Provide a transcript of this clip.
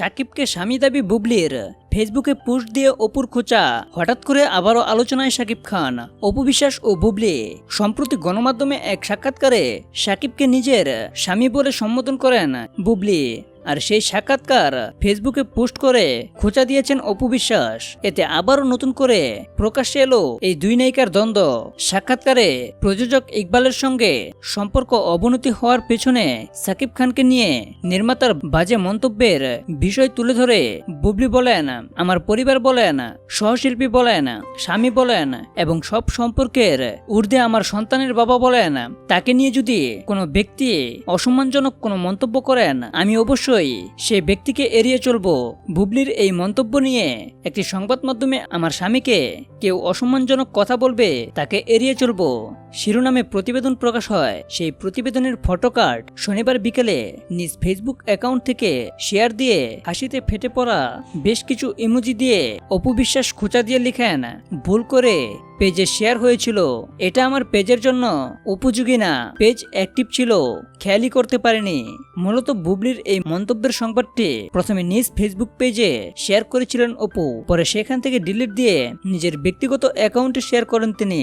সাকিবকে স্বামী দাবি বুবলির। ফেসবুকে পোস্ট দিয়ে অপুর খোঁচা। হঠাৎ করে আবারও আলোচনায় সাকিব খান, অপু বিশ্বাস ও বুবলি। সম্প্রতি গণমাধ্যমে এক সাক্ষাৎকারে সাকিবকে নিজের স্বামী বলে সম্বোধন করেন বুবলি। আর সেই সাক্ষাৎকার ফেসবুকে পোস্ট করে খোঁচা দিয়েছেন অপু বিশ্বাস। এতে আবারও নতুন করে প্রকাশ্যে এলো এই দুই নায়িকার দ্বন্দ্ব। সাক্ষাৎকারে প্রযোজক ইকবালের সঙ্গে সম্পর্ক অবনতি হওয়ার পেছনে সাকিব খানকে নিয়ে নির্মাতার বাজে মন্তব্যের বিষয় তুলে ধরে বুবলি বলেন, আমার পরিবার বলেন, সহশিল্পী বলেন, স্বামী বলেন এবং সব সম্পর্কের ঊর্ধ্বে আমার সন্তানের বাবা বলেন। তাকে নিয়ে যদি কোনো ব্যক্তি অসম্মানজনক কোনো মন্তব্য করেন, আমি অবশ্যই সেই ব্যক্তিকে এড়িয়ে চলবো। বুবলির এই মন্তব্য নিয়ে একটি সংবাদ মাধ্যমে আমার স্বামীকে কেউ অসম্মানজনক কথা বলবে, তাকে এড়িয়ে চলবো। শিরোনামে প্রতিবেদন প্রকাশ হয়, সেই প্রতিবেদনের ফটোকার্ড শনিবার বিকেলে নিজ ফেসবুক অ্যাকাউন্ট থেকে শেয়ার দিয়ে হাসিতে ফেটে পড়া বেশ কিছু ইমোজি দিয়ে অপু বিশ্বাস খোঁচা দিয়ে লিখেন, ভুল করে পেজে শেয়ার হয়েছিল। এটা আমার পেজের জন্য উপযোগী না। পেজ অ্যাক্টিভ ছিল, খেয়ালই করতে পারেনি। মূলত বুবলির এই মন্তব্যের সংবাদটি প্রথমে নিজ ফেসবুক পেজে শেয়ার করেছিলেন অপু। পরে সেখান থেকে ডিলিট দিয়ে নিজের ব্যক্তিগত অ্যাকাউন্টে শেয়ার করেন তিনি।